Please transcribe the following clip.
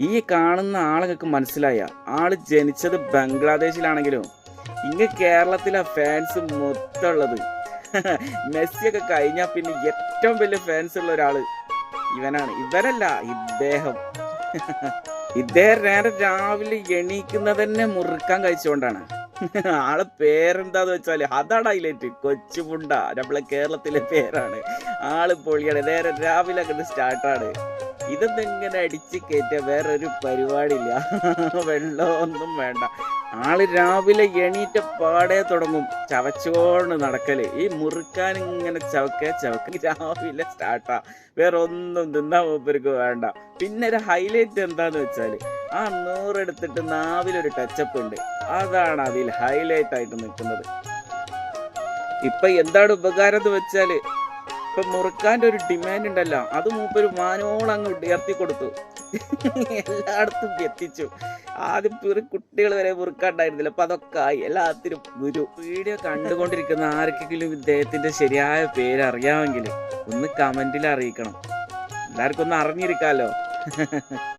ഈ കാണുന്ന ആളുകൾക്ക് മനസ്സിലായ ആൾ ജനിച്ചത് ബംഗ്ലാദേശിലാണെങ്കിലും ഇങ്ങ കേരളത്തിലെ ഫാൻസ് മൊത്തമുള്ളത്. മെസ്സിയൊക്കെ കഴിഞ്ഞാൽ പിന്നെ ഏറ്റവും വലിയ ഫാൻസ് ഉള്ള ഒരാൾ ഇവനാണ്. ഇവനല്ല ഇദ്ദേഹം. ഇദ്ദേഹം നേരെ രാവിലെ എണീക്കുന്നത് തന്നെ മുറുക്കാൻ കഴിച്ചുകൊണ്ടാണ്. ആളെ പേരെന്താന്ന് വെച്ചാൽ അതാണ് ഹൈലൈറ്റ് കൊച്ചുമുണ്ട നമ്മളെ കേരളത്തിലെ പേരാണ്. ആൾ പൊളിയാണ്. നേരെ രാവിലെ അങ്ങോട്ട് സ്റ്റാർട്ടാണ് ഇതൊന്നും ഇങ്ങനെ അടിച്ച് കയറ്റിയ വേറൊരു പരിപാടിയില്ല. വെള്ളമൊന്നും വേണ്ട. ആൾ രാവിലെ എണീറ്റ പാടെ തുടങ്ങും. ചവച്ചോണ്ട് നടക്കൽ. ഈ മുറുക്കാൻ ഇങ്ങനെ ചവക്ക ചവക്ക. രാവിലെ സ്റ്റാർട്ടാ വേറെ ഒന്നും തിന്നാ മൂപ്പർക്ക് വേണ്ട. പിന്നെ ഒരു ഹൈലൈറ്റ് എന്താന്ന് വെച്ചാൽ ആ നൂറെടുത്തിട്ട് നാവിലൊരു ടച്ചപ്പ് ഉണ്ട്. അതാണ് അതിൽ ഹൈലൈറ്റ് ആയിട്ട് നിൽക്കുന്നത്. ഇപ്പൊ എന്താണ് ഉപകാരം എന്ന് വെച്ചാൽ ഇപ്പൊ മുറുക്കാന്റെ ഒരു ഡിമാൻഡ് ഉണ്ടല്ലോ. അത് മൂപ്പര് മാനോളം അങ്ങ് ഉയർത്തി കൊടുത്തു. എല്ലായിടത്തും എത്തിച്ചു. ആദ്യം ചെറു കുട്ടികൾ വരെ മുറുക്കാണ്ടായിരുന്നില്ല. അപ്പൊ അതൊക്കെ ആയി. എല്ലാത്തിനും ഗുരു വീഡിയോ കണ്ടുകൊണ്ടിരിക്കുന്ന ആർക്കെങ്കിലും ഇദ്ദേഹത്തിന്റെ ശരിയായ പേര് അറിയാമെങ്കിൽ ഒന്ന് കമന്റിൽ അറിയിക്കണം. എല്ലാവർക്കും ഒന്ന് അറിഞ്ഞിരിക്കാലോ.